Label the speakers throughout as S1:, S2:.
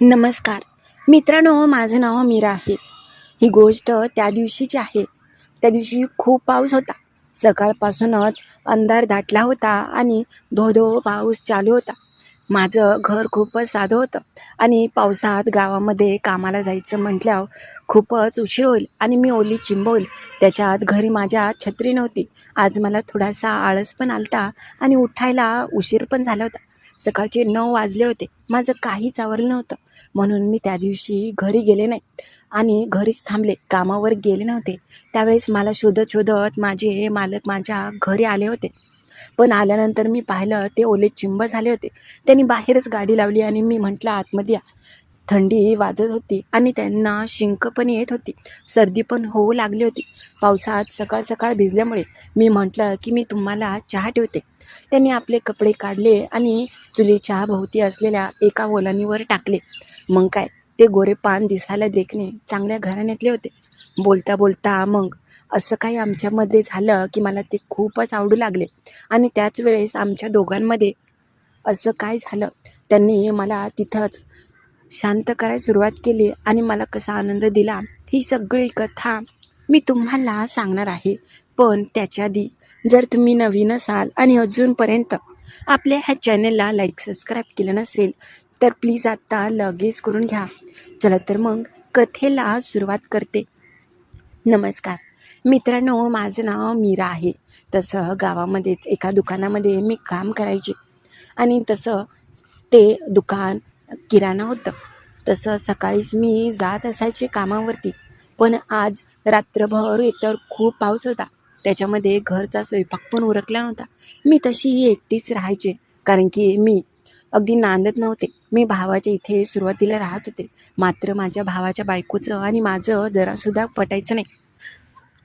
S1: नमस्कार. मित्रांनो माझं नाव मीरा आहे. ही गोष्ट त्या दिवशीची आहे. त्या दिवशी खूप पाऊस होता. सकाळपासूनच अंधार दाटला होता आणि धो धो पाऊस चालू होता. माझं घर खूपच साधं होतं आणि पावसात गावामध्ये कामाला जायचं म्हटल्यावर खूपच उशीर होईल आणि मी ओली चिंबवली. त्याच्यात घरी माझ्या छत्री नव्हती. आज मला थोडासा आळस पण आलता आणि उठायला उशीर पण झाला होता. सकाळचे नऊ वाजले होते. माझं काहीच आवरलं नव्हतं. म्हणून मी त्या दिवशी घरी गेले नाही. आणि घरीच थांबले. कामावर गेले नव्हते. त्यावेळेस मला शोधत शोधत माझे मालक माझ्या घरी आले होते. पण आल्यानंतर मी पाहिलं ते ओले चिंब झाले होते. त्यांनी बाहेरच गाडी लावली आणि मी म्हटलं आतमध्ये या. थंडी वाजत होती आणि त्यांना शिंक पण येत होती. सर्दी पण होऊ लागली होती. पावसात सकाळ सकाळ भिजल्यामुळे मी म्हटलं की मी तुम्हाला चहा ठेवते. त्यांनी आपले कपडे काढले आणि चुलीच्या भोवती असलेल्या एका ओलानीवर टाकले. मग काय? ते गोरे पान दिसायला देखणे चांगल्या घराण्यातले होते. बोलता बोलता मग असं काही आमच्यामध्ये झालं की मला ते खूपच आवडू लागले. आणि त्याच वेळेस आमच्या दोघांमध्ये असं काय झालं? त्यांनी मला तिथंच शांत करायला सुरुवात केली आणि मला कसा आनंद दिला? ही सगळी कथा मी तुम्हाला सांगणार आहे. पण त्याच्या आधी जर तुम्ही नवीन असाल आणि अजूनपर्यंत आपल्या ह्या चॅनलला लाईक सबस्क्राईब केलं नसेल तर प्लीज आत्ता लगेच करून घ्या. चला तर मग कथेला सुरुवात करते. नमस्कार. मित्रांनो माझं नाव मीरा आहे. तसं गावामध्येच एका दुकानामध्ये मी काम करायचे. आणि तसं ते दुकान किराणा होतं. तसं सकाळीच मी जात असायचे कामावरती. पण आज रात्रभर एकतर खूप पाऊस होता. त्याच्यामध्ये घरचा स्वयंपाक पण उरकला नव्हता. मी तशी एकटीच राहायचे कारण की मी अगदी नांदत नव्हते. मी भावाच्या इथे सुरुवातीला राहत होते. मात्र माझ्या भावाच्या बायकोचं आणि माझं जरासुद्धा पटायचं नाही.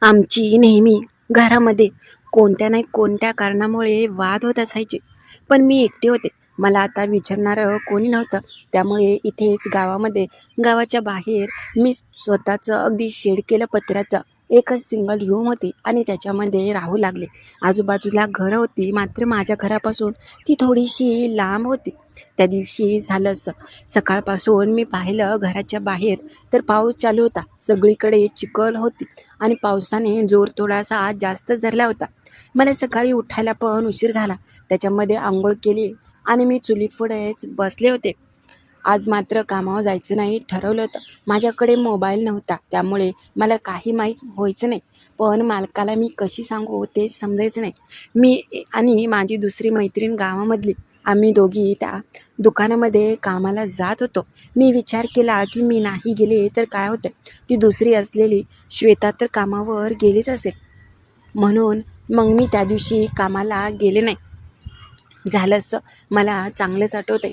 S1: आमची नेहमी घरामध्ये कोणत्या नाही कोणत्या कारणामुळे वाद होत असायचे. पण मी एकटे होते. मला आता विचारणारं कोणी नव्हतं. त्यामुळे इथेच गावामध्ये गावाच्या बाहेर मी स्वतःचं अगदी शेड केलं पत्र्याचं. एकच सिंगल रूम होती आणि त्याच्यामध्ये राहू लागले. आजूबाजूला घरं होती मात्र माझ्या घरापासून ती थोडीशी लांब होती. त्या दिवशी झालं असं सकाळपासून मी पाहिलं घराच्या बाहेर तर पाऊस चालू होता. सगळीकडे चिखल होती आणि पावसाने जोर थोडासा जास्तच धरला होता. मला सकाळी उठायला पण उशीर झाला. त्याच्यामध्ये आंघोळ केली आणि मी चुलीपुढेच बसले होते. आज मात्र कामावर जायचं नाही ठरवलं होतं. माझ्याकडे मोबाईल नव्हता त्यामुळे मला काही माहीत व्हायचं नाही. पण मालकाला मी कशी सांगू ते समजायचं नाही. मी आणि माझी दुसरी मैत्रीण गावामधली आम्ही दोघी त्या दुकानामध्ये कामाला जात होतो. मी विचार केला की मी नाही गेले तर काय होतं? ती दुसरी असलेली श्वेता तर कामावर गेलीच असेल. म्हणून मग मी त्या दिवशी कामाला गेले नाही. झालं असं मला चांगलंच आठवतं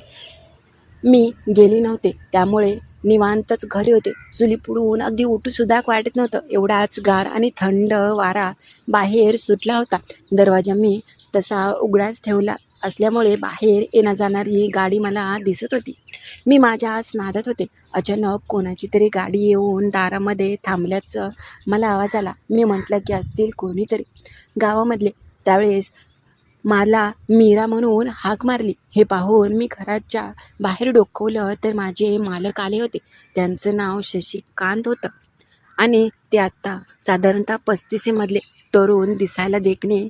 S1: मी गेली नव्हते. त्यामुळे निवांतच घरी होते. चुली पुडून अगदी उठूसुद्धा वाटत नव्हतं. एवढाच गार आणि थंड वारा बाहेर सुटला होता. दरवाजा मी तसा उघडाच ठेवला असल्यामुळे बाहेर येणं जाणारी गाडी मला दिसत होती. मी माझ्या नादात होते. अचानक कोणाची तरी गाडी येऊन दारामध्ये थांबल्याचं मला आवाज आला. मी म्हटलं की असतील कोणीतरी. गावामधले त्यावेळेस मला मीरा म्हणून हाक मारली. हे पाहून मी घराच्या बाहेर डोकवलं तर माझे मालक आले होते. त्यांचं नाव शशिकांत होतं. आणि ते आत्ता साधारणतः पस्तीसेमधले तरुण दिसायला देखणे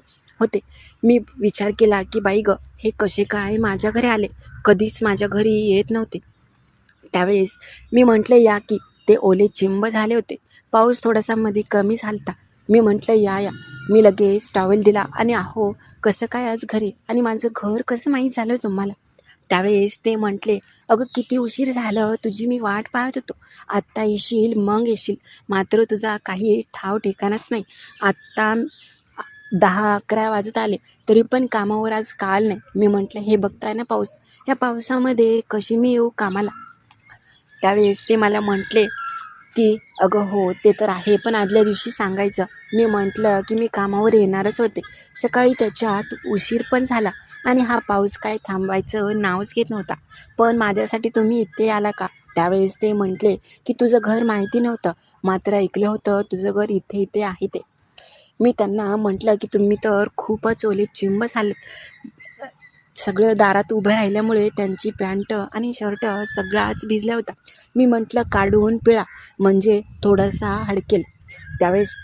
S1: होते. मी विचार केला की बाई ग हे कसे काय माझ्या घरी आले? कधीच माझ्या घरी येत नव्हते. त्यावेळेस मी म्हटलं या की. ते ओले चिंब झाले होते. पाऊस थोडासा मध्ये कमी झालता. मी म्हटलं या या. मी लगेच टॉवेल दिला आणि आहो कसं काय आज घरी? आणि माझं घर कसं माहीत झालं तुम्हाला? त्यावेळेस ते म्हटले अगं किती उशीर झालं. तुझी मी वाट पाहत होतो. आत्ता येशील मग येशील. मात्र तुझा काही ठाव ठिकाणाच नाही. आत्ता दहा अकरा वाजत आले. तरी पण कामावर आज काल नाही. मी म्हटलं हे बघताय ना पाऊस? या पावसामध्ये कशी मी येऊ कामाला? त्यावेळेस ते मला म्हटले की अगं हो ते तर आहे. पण आदल्या दिवशी सांगायचं. मी म्हटलं की मी कामावर येणारच होते. सकाळी त्याच्यात उशीर पण झाला आणि हा पाऊस काय थांबायचं नावच घेत नव्हता. पण माझ्यासाठी तुम्ही इथे आला का? त्यावेळेस ते म्हटले की तुझं घर माहिती नव्हतं. मात्र ऐकलं होतं तुझं घर इथे इथे आहे ते. मी त्यांना म्हटलं की तुम्ही तर खूपच ओले चिंब झाले सगळं दारात उभं राहिल्यामुळे त्यांची पॅन्ट आणि शर्ट सगळाच भिजला होता मी म्हटलं काढून पिळा. म्हणजे थोडासा हडकेल. त्यावेळेस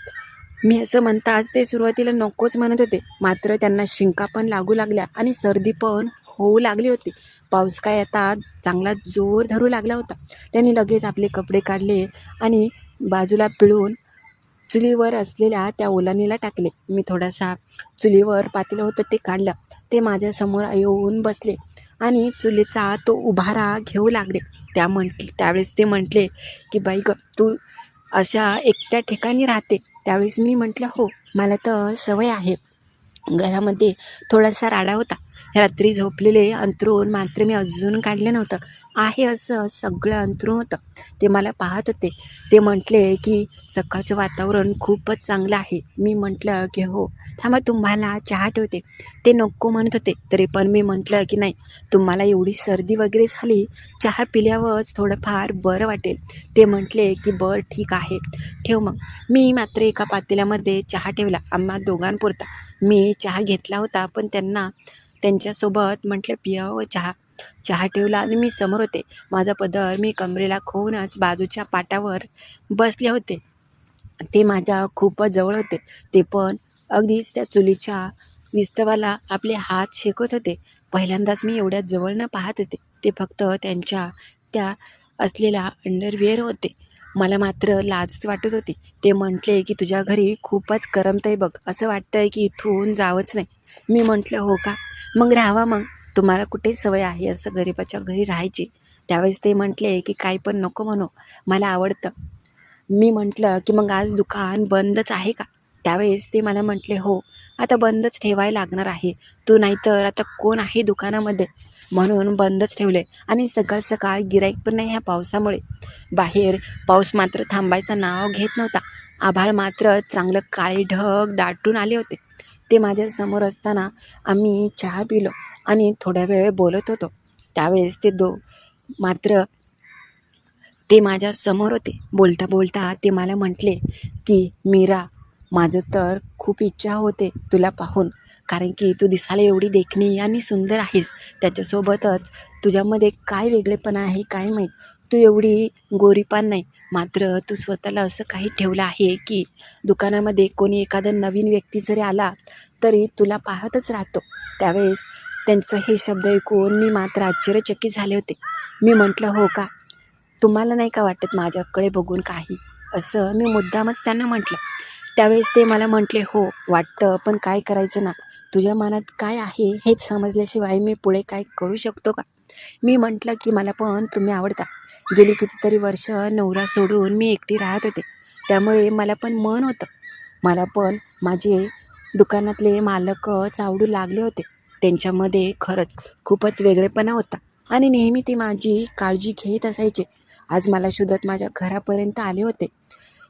S1: मी असं म्हणताच ते सुरुवातीला नकोच म्हणत होते. मात्र त्यांना शिंका पण लागू लागल्या आणि सर्दी पण होऊ लागली होती. पाऊस काय आता चांगला जोर धरू लागला होता. त्यांनी लगेच आपले कपडे काढले आणि बाजूला पिळून चुलीवर असलेल्या त्या ओलानीला टाकले. मी थोडासा चुलीवर पातेलं होतं ते काढलं. ते माझ्यासमोर येऊन बसले आणि चुलीचा तो उभारा घेऊ लागले. त्या म्हटले त्यावेळेस ते म्हटले की बाई ग तू अशा एकट्या ठिकाणी राहते. त्यावेळेस मी म्हटलं हो मला तर सवय आहे. घरामध्ये थोडासा राडा होता. रात्री झोपलेले अंथरूण मात्र मी अजून काढले नव्हतं. आहे असं सगळं अंथरूण होतं. ते मला पाहत होते. ते म्हटले की सकाळचं वातावरण खूपच चांगलं आहे. मी म्हटलं की हो. थांबा तुम्हाला चहा ठेवते. ते नको म्हणत होते. तरी पण मी म्हटलं की नाही. तुम्हाला एवढी सर्दी वगैरे झाली चहा पिल्यावरच थोडंफार बरं वाटेल. ते म्हटले की बरं ठीक आहे. ठेव मग. मी मात्र एका पातेल्यामध्ये चहा ठेवला. आम्हा दोघांपुरता. मी चहा घेतला होता पण त्यांना त्यांच्यासोबत म्हटलं पियावं चहा. चहा ठेवला आणि मी समोर होते. माझा पदर मी कमरेला खोवूनच बाजूच्या पाटावर बसले होते. ते माझ्या खूपच जवळ होते. ते पण अगदीच त्या चुलीच्या विस्तवाला आपले हात शेकत होते. पहिल्यांदाच मी एवढ्या जवळनं पाहत होते. ते फक्त त्यांच्या त्या असलेल्या अंडरवेअर होते. मला मात्र लाजच वाटत होती. ते म्हटले की तुझ्या घरी खूपच करमतंय बघ. असं वाटतंय की इथून जावंच नाही. मी म्हटलं हो का? मग राहावा मग. तुम्हाला कुठे सवय आहे असं गरीबाच्या घरी राहायची? त्यावेळेस ते म्हटले की काय पण नको म्हणू. मला आवडतं. मी म्हटलं की मग आज दुकान बंदच आहे का? त्यावेळेस ते मला म्हटले हो आता बंदच ठेवायला लागणार आहे. तू नाहीतर आता कोण आहे दुकानामध्ये? म्हणून बंदच ठेवले आणि सकाळ सकाळ गिराईक पण नाही ह्या पावसामुळे. बाहेर पाऊस मात्र थांबायचं नाव घेत नव्हता. आभाळ मात्र चांगलं काळे ढग दाटून आले होते. ते माझ्यासमोर असताना आम्ही चहा पिलो. आणि थोड्या वेळ बोलत होतो. त्यावेळेस ते दो मात्र ते माझ्यासमोर होते. बोलता बोलता ते मला म्हटले की मीरा माझं तर खूप इच्छा होते तुला पाहून. कारण की तू दिसायला एवढी देखणी आणि सुंदर आहेस. त्याच्यासोबतच तुझ्यामध्ये काय वेगळेपणा आहे काय माहीत? तू एवढी गोरीपान नाही. मात्र तू स्वतःला असं काही ठेवलं आहे की दुकानामध्ये कोणी एखादा नवीन व्यक्ती जरी आला तरी तुला पाहतच राहतो. त्यावेळेस त्यांचं हे शब्द ऐकून मी मात्र आश्चर्यचकित झाले होते. मी म्हटलं हो का? तुम्हाला नाही का वाटत माझ्याकडे बघून काही? असं मी मुद्दामच त्यांना म्हटलं. त्यावेळेस ते मला म्हटले हो वाटतं पण काय करायचं ना? तुझ्या मनात काय आहे हेच समजल्याशिवाय मी पुढे काय करू शकतो का? मी म्हटलं की मला पण तुम्ही आवडता. गेली कितीतरी वर्ष नवरा सोडून मी एकटी राहत होते. त्यामुळे मला पण मन होतं. मला पण माझे दुकानातले मालकच आवडू लागले होते. त्यांच्यामध्ये खरंच खूपच वेगळेपणा होता. आणि नेहमी ते माझी काळजी घेत असायचे. आज मला शोधत माझ्या घरापर्यंत आले होते.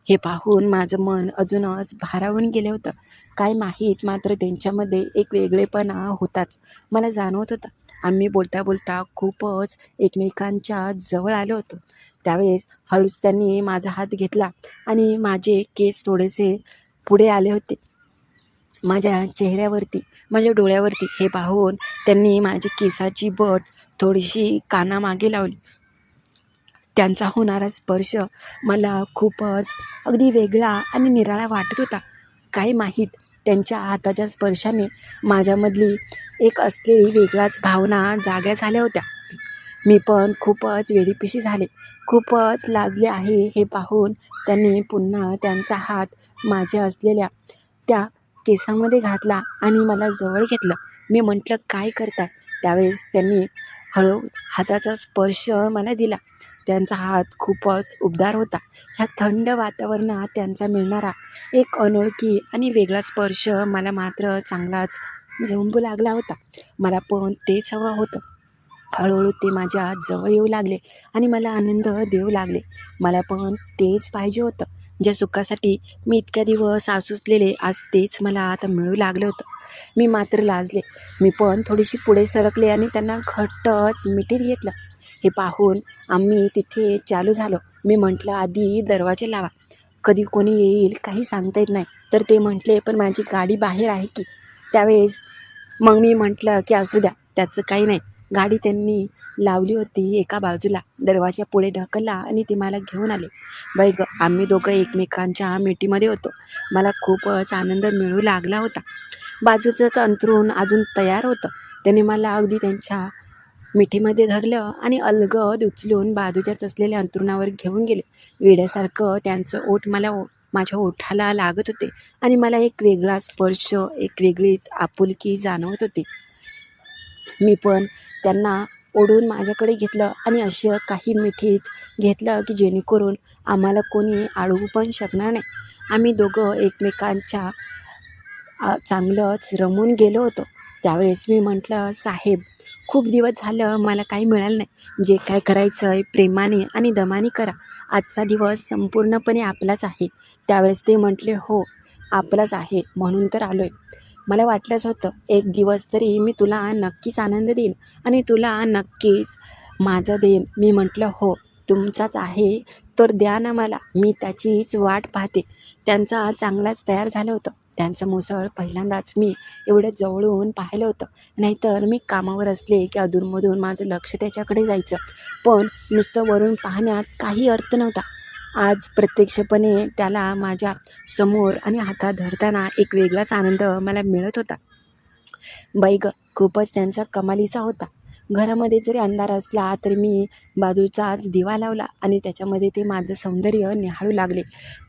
S1: हे पाहून माझं मन अजूनच भारावून गेलं होतं. काय माहीत मात्र त्यांच्यामध्ये एक वेगळेपणा होताच. मला जाणवत होता. आम्ही बोलता बोलता खूपच एकमेकांच्या जवळ आलो होतो. त्यावेळेस हळूच त्यांनी माझा हात घेतला आणि माझे केस थोडेसे पुढे आले होते. माझ्या चेहऱ्यावरती माझ्या डोळ्यावरती हे पाहून त्यांनी माझी केसाची बट थोडीशी कानामागे लावली. त्यांचा होणारा स्पर्श मला खूपच अगदी वेगळा आणि निराळा वाटत होता. काय माहीत त्यांच्या हाताच्या स्पर्शाने माझ्यामधली एक असलेली वेगळाच भावना जाग्या झाल्या होत्या. मी पण खूपच वेडीपिशी झाले. खूपच लाजले आहे हे पाहून त्यांनी पुन्हा त्यांचा हात माझ्या असलेल्या त्या केसामध्ये घातला आणि मला जवळ घेतलं. मी म्हटलं काय करतात त्यावेळेस त्यांनी हळू हाताचा स्पर्श मला दिला. त्यांचा हात खूपच उबदार होता. ह्या थंड वातावरणात त्यांचा मिळणारा एक अनोळखी आणि वेगळा स्पर्श मला मात्र चांगलाच झोंबू लागला होता. मला पण तेच हवं होतं. हळूहळू ते माझ्या जवळ येऊ लागले आणि मला आनंद देऊ लागले. मला पण तेच पाहिजे होतं. ज्या सुखासाठी मी इतक्या दिवस आसुसलेले आज तेच मला आता मिळू लागलं होतं. मी मात्र लाजले. मी पण थोडीशी पुढे सरकले आणि त्यांना घट्टच मिठीत घेतलं. हे पाहून आम्ही तिथे चालू झालो. मी म्हटलं आधी दरवाजे लावा. कधी कोणी येईल काही सांगता येत नाही. तर ते म्हटले पण माझी गाडी बाहेर आहे की. त्यावेळेस मग मी म्हटलं की असू द्या त्याचं काही नाही. गाडी त्यांनी लावली होती एका बाजूला. दरवाजा पुढे ढकलला आणि ते मला घेऊन आले. बाई ग आम्ही दोघं एकमेकांच्या मिठीमध्ये होतो. मला खूपच आनंद मिळू लागला होता. बाजूचंच अंतरून अजून तयार होतं. त्याने मला अगदी त्यांच्या मिठीमध्ये धरलं आणि अलगद उचलून बाजूच्याच असलेल्या अंतरुणावर घेऊन गेले. वेड्यासारखं त्यांचं ओठ मला ओ माझ्या ओठाला लागत होते आणि मला एक वेगळा स्पर्श एक वेगळीच आपुलकी जाणवत होती. मी पण त्यांना ओढून माझ्याकडे घेतलं आणि असं काही मिठीत घेतलं की जेणेकरून आम्हाला कोणी अडवू पण शकणार नाही. आम्ही दोघं एकमेकांच्या चांगलंच रमून गेलो होतो. त्यावेळेस मी म्हटलं साहेब खूप दिवस झालं मला काही मिळालं नाही. जे काय करायचं आहे प्रेमाने आणि दमाने करा. आजचा दिवस संपूर्णपणे आपलाच आहे. त्यावेळेस ते म्हटले हो आपलाच आहे. म्हणून तर आलो आहे मला वाटलंच होतं एक दिवस तरी मी तुला नक्कीच आनंद देईन आणि तुला नक्कीच माझं देईन. मी म्हटलं हो तुमचाच आहे तर द्या ना मला. मी त्याचीच वाट पाहते. त्यांचा चांगलाच तयार झालं होतं. त्यांचं मुसळ पहिल्यांदाच मी एवढं जवळून पाहिलं होतं. नाहीतर मी कामावर असले की अधूनमधून माझं लक्ष त्याच्याकडे जायचं. पण नुसतं वरून पाहण्यात काही अर्थ नव्हता. आज प्रत्यक्षपणे त्याला माझ्यासमोर आणि हातात धरताना एक वेगळाच आनंद मला मिळत होता. बाई ग खूपच त्यांचा कमालीचा होता. घरामध्ये जरी अंधार असला तरी मी बाजूचाच दिवा लावला आणि त्याच्यामध्ये ते माझं सौंदर्य निहाळू लागले.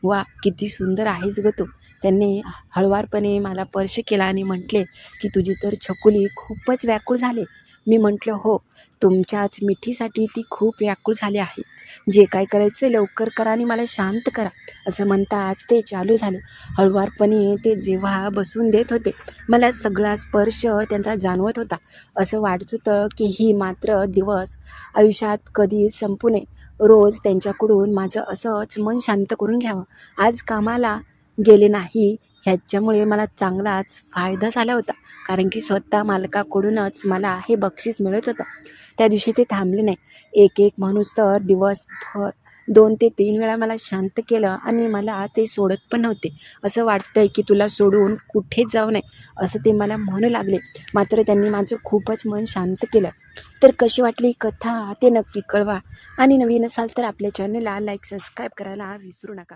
S1: वा किती सुंदर आहेस ग तू. त्यांनी हळवारपणे मला स्पर्श केला आणि म्हटले की तुझी तर छकुली खूपच व्याकुळ झाले. मी म्हटलं हो तुमच्याच मिठीसाठी ती खूप व्याकुळ झाली आहे. जे काय करायचं लवकर करा आणि मला शांत करा. असं म्हणताच ते चालू झाले. हळुवारपणे ते जेव्हा बसून देत होते मला सगळा स्पर्श त्यांचा जाणवत होता. असं वाटत होतं की ही मात्र दिवस आयुष्यात कधी संपू नये. रोज त्यांच्याकडून माझं असंच मन शांत करून घ्यावं. आज कामाला गेले नाही ह्याच्यामुळे मला चांगलाच फायदा झाला होता. कारण की स्वतः मालकाकडूनच मला हे बक्षीस मिळत होतं. त्या दिवशी ते थांबले नाही. एक एक माणूस तर दिवसभर दोन ते तीन वेळा मला शांत केलं आणि मला ते सोडत पण नव्हते. असं वाटतंय की तुला सोडून कुठेच जाऊ नये असं ते मला म्हणू लागले. मात्र त्यांनी माझं खूपच मन शांत केलं. तर कशी वाटली कथा ते नक्की कळवा. आणि नवीन असाल तर आपल्या चॅनलला लाईक सबस्क्राईब करायला विसरू नका.